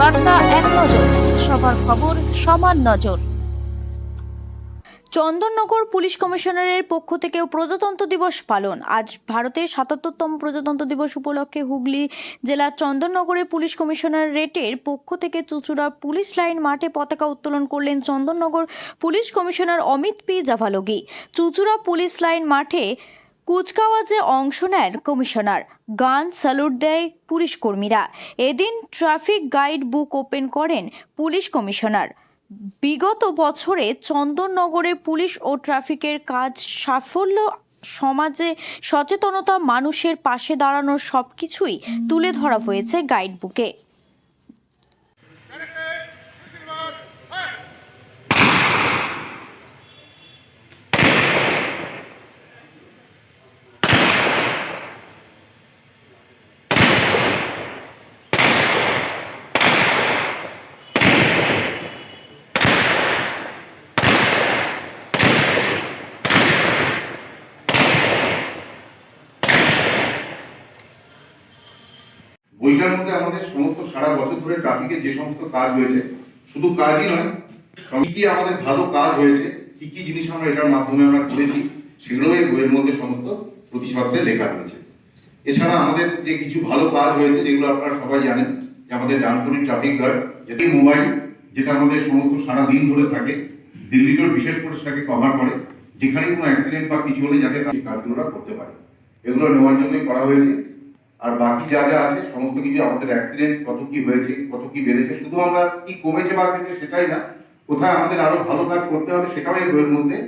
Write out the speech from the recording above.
বার্তা এক নজর, সবার খবর সমান নজর। চন্দননগর পুলিশ কমিশনারের পক্ষ থেকেও প্রজাতন্ত্র দিবস পালন। আজ ভারতের সাতাত্তরতম প্রজাতন্ত্র দিবস উপলক্ষে হুগলি জেলার চন্দননগরে পুলিশ কমিশনার রেটের পক্ষ থেকে চুচুড়া পুলিশ লাইন মাঠে পতাকা উত্তোলন করলেন Chandannagar police commissioner Amit P Javalgi. Chuchura police line মাঠে কুচকাওয়াজে অংশ নেন কমিশনার, গান স্যালুট দেয় পুলিশ কর্মীরা। এদিন ট্রাফিক গাইড বুক ওপেন করেন পুলিশ কমিশনার। বিগত বছরে চন্দননগরে পুলিশ ও ট্রাফিকের কাজ সাফল্য, সমাজে সচেতনতা মানুষের পাশে দাঁড়ানোর সবকিছুই তুলে ধরা হয়েছে গাইড বুকে। বইটার মধ্যে আমাদের সমস্ত সারা বছর ধরে ট্রাফিকের যে সমস্ত কাজ হয়েছে, শুধু কাজই নয় কি কি আমাদের ভালো কাজ হয়েছে, কি কি জিনিস আমরা এটার মাধ্যমে আমরা করেছি সেগুলো এই বইয়ের মধ্যে সমস্ত প্রতিশব্দে লেখা রয়েছে। এছাড়া আমাদের যে কিছু ভালো কাজ হয়েছে, যেগুলো আপনারা সবাই জানেন, যে আমাদের ডানকুনি ট্রাফিক গার্ড যেটি মোবাইল যেটা আমাদের সমস্ত সারা দিন ধরে থাকে দিল্লি বিশেষ করে সেটাকে কভার করে, যেখানে কোনো অ্যাক্সিডেন্ট বা কিছু হলে যাতে সেই কাজগুলো করতে পারে। এগুলো নেওয়ার জন্যই করা হয়েছে। আর বাকি যা যা আছে, সমস্ত কিছু আমাদের অ্যাক্সিডেন্ট কত কি হয়েছে, কত কি বেড়েছে, শুধু আমরা কি কমেছে বা সেটাই না, কোথায় আমাদের আরও ভালো কাজ করতে হবে সেটাও এই বইয়ের মধ্যে